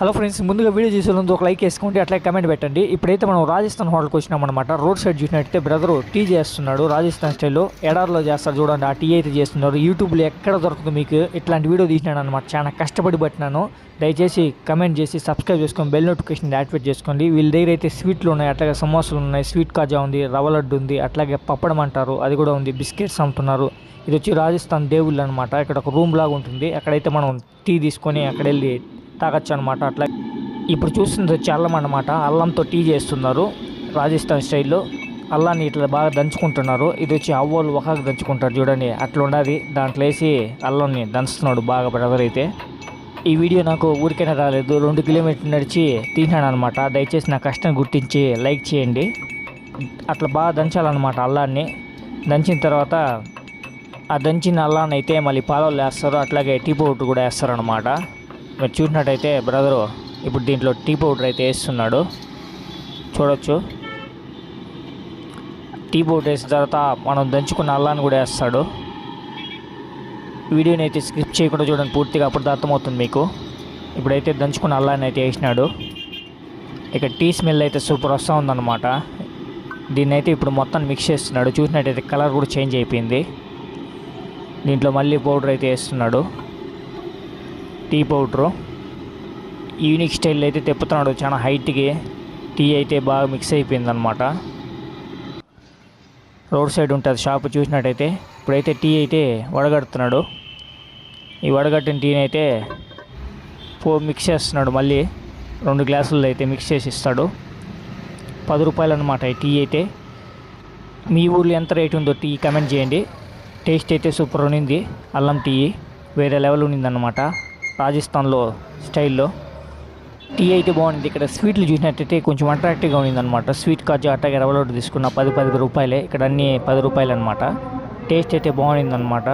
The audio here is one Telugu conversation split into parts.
హలో ఫ్రెండ్స్ ముందుగా వీడియో చేసే ఒక లైక్ వేసుకోండి అట్లా కమెంట్ పెట్టండి. ఇప్పుడైతే మనం రాజస్థాన్ హోటల్కి వచ్చినాం అనమాట రోడ్ సైడ్ చూసినట్టయితే బ్రదరు టీ చేస్తున్నాడు రాజస్థాన్ స్టైల్లో ఎడార్లో చేస్తారు చూడండి ఆ టీ అయితే చేస్తున్నారు యూట్యూబ్లో ఎక్కడ దొరుకుతుంది మీకు ఇట్లాంటి వీడియో తీసినాను అనమాట చాలా కష్టపడి పట్టినాను. దయచేసి కమెంట్ చేసి సబ్స్క్రైబ్ చేసుకొని బెల్ నోటిఫికేషన్ యాక్టివేట్ చేసుకోండి. వీళ్ళ దగ్గర అయితే స్వీట్లు ఉన్నాయి అట్లాగే సమోసాలు ఉన్నాయి స్వీట్ కాజా ఉంది రవ్వ లడ్డు ఉంది అట్లాగే పప్పడం అంటారు అది కూడా ఉంది బిస్కెట్స్ అమ్ముతున్నారు. ఇది వచ్చి రాజస్థాన్ దేవుళ్ళు అనమాట ఇక్కడ ఒక రూమ్ లాగా ఉంటుంది. అక్కడైతే మనం టీ తీసుకొని అక్కడ వెళ్ళి తాగొచ్చు అనమాట అట్లా ఇప్పుడు చూస్తుంది వచ్చి అల్లం అనమాట అల్లంతో టీ చేస్తున్నారు రాజస్థాన్ స్టైల్లో. అల్లాన్ని ఇట్లా బాగా దంచుకుంటున్నారు. ఇది వచ్చి అవ్వలు ఒకకి దంచుకుంటారు చూడండి. అట్లా ఉండాలి దాంట్లో వేసి అల్లంని దంచుతున్నాడు బాగా బ్రదర్ అయితే. ఈ వీడియో నాకు ఊరికైనా రాలేదు. రెండు కిలోమీటర్లు నడిచి తీసినాను అనమాట దయచేసి నా కష్టం గుర్తించి లైక్ చేయండి. అట్లా బాగా దంచాలన్నమాట అల్లాన్ని. దంచిన తర్వాత ఆ దంచిన అల్లాన్ని అయితే మళ్ళీ పాలలు వేస్తారు. అట్లాగే టీ పౌడర్ కూడా వేస్తారనమాట మీరు చూసినట్టయితే బ్రదరు ఇప్పుడు దీంట్లో టీ పౌడర్ అయితే వేస్తున్నాడు. చూడొచ్చు. టీ పౌడర్ వేసిన తర్వాత మనం దంచుకున్న అల్లాన్ని కూడా వేస్తాడు. వీడియోని అయితే స్కిప్ చేయకుండా చూడండి పూర్తిగా అప్పుడు అర్థమవుతుంది మీకు. ఇప్పుడైతే దంచుకున్న అల్లాన్ని అయితే వేసినాడు. ఇక టీ స్మెల్ అయితే సూపర్ వస్తూ ఉందన్నమాట. దీన్ని అయితే ఇప్పుడు మొత్తం మిక్స్ చేస్తున్నాడు. చూసినట్టయితే కలర్ కూడా చేంజ్ అయిపోయింది. దీంట్లో మళ్ళీ పౌడర్ అయితే వేస్తున్నాడు. Tea powder. యూనిక్ స్టైల్ అయితే తిప్పుతున్నాడు చాలా హైట్కి టీ అయితే బాగా మిక్స్ అయిపోయిందనమాట రోడ్ సైడ్ ఉంటుంది షాప్ చూసినట్టయితే ఇప్పుడైతే టీ అయితే వడగడుతున్నాడు. ఈ వడగట్టిన టీని అయితే పో మిక్స్ చేస్తున్నాడు మళ్ళీ. రెండు గ్లాసుల్లో అయితే మిక్స్ చేసి ఇస్తాడు. పది రూపాయలు అనమాట ఈ టీ అయితే. మీ ఊర్లో ఎంత రేట్ ఉందో టీ కమెంట్ చేయండి. టేస్ట్ అయితే సూపర్ ఉన్నింది అల్లం టీ వేరే లెవెల్ ఉన్నిందనమాట రాజస్థాన్లో స్టైల్లో. టీ అయితే బాగుంది. ఇక్కడ స్వీట్లు చూసినట్టయితే కొంచెం అట్రాక్టివ్గా ఉన్నిందనమాట స్వీట్ కాజా అట్టగా రవ్వలోటి తీసుకున్న పది పది రూపాయలే. ఇక్కడ అన్ని పది రూపాయలు అనమాట టేస్ట్ అయితే బాగుందన్నమాట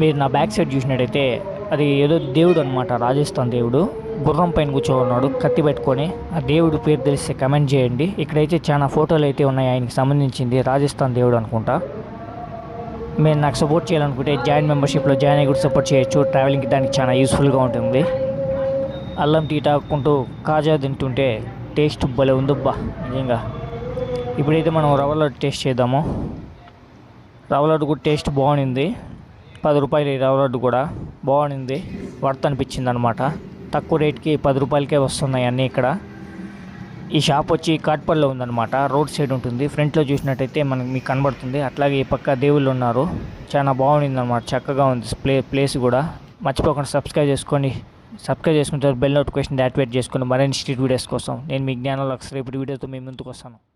మీరు నా బ్యాక్ సైడ్ చూసినట్టయితే అది ఏదో దేవుడు అనమాట రాజస్థాన్ దేవుడు. గుర్రం పైన కూర్చోన్నాడు కత్తి పెట్టుకొని. ఆ దేవుడు పేరు తెలిస్తే కమెంట్ చేయండి. ఇక్కడైతే చాలా ఫోటోలు అయితే ఉన్నాయి ఆయనకి సంబంధించింది రాజస్థాన్ దేవుడు అనుకుంటా. మీరు నాకు సపోర్ట్ చేయాలనుకుంటే జాయిన్ మెంబర్షిప్లో జాయిన్ అయ్యి కూడా సపోర్ట్ చేయొచ్చు. ట్రావెలింగ్కి దానికి చాలా యూస్ఫుల్గా ఉంటుంది. అల్లం టీ తాగుకుంటూ కాజా తింటుంటే టేస్ట్ భలే ఉందబ్బా నిజంగా. ఇప్పుడైతే మనం రవ్వ లడ్డు టేస్ట్ చేద్దాము. రవ్వ లడ్డు కూడా టేస్ట్ బాగుంది పది రూపాయలు ఈ రవ్వ లడ్డు కూడా బాగుంది వర్త్ అనిపించింది అనమాట తక్కువ రేట్కి పది రూపాయలకే వస్తున్నాయి అన్నీ ఇక్కడ. ఈ షాప్ వచ్చి కాట్పల్లో ఉందన్నమాట. రోడ్ సైడ్ ఉంటుంది. ఫ్రంట్లో చూసినట్టయితే మనకి మీకు కనబడుతుంది. అట్లాగే ఈ పక్క దేవుళ్ళు ఉన్నారు. చాలా బాగుంది అనమాట చక్కగా ఉంది. ప్లే ప్లేస్ కూడా. మర్చిపోకుండా సబ్స్క్రైబ్ చేసుకొని సబ్స్క్రైబ్ చేసుకుంటారు బెల్ నోటిఫికేషన్ యాక్టివేట్ చేసుకుని మరిన్ని స్ట్రీట్ వీడియోస్ కోసం. నేను మీ జ్ఞానంలో రేపటి వీడియోతో మేము ముందుకు వస్తాను.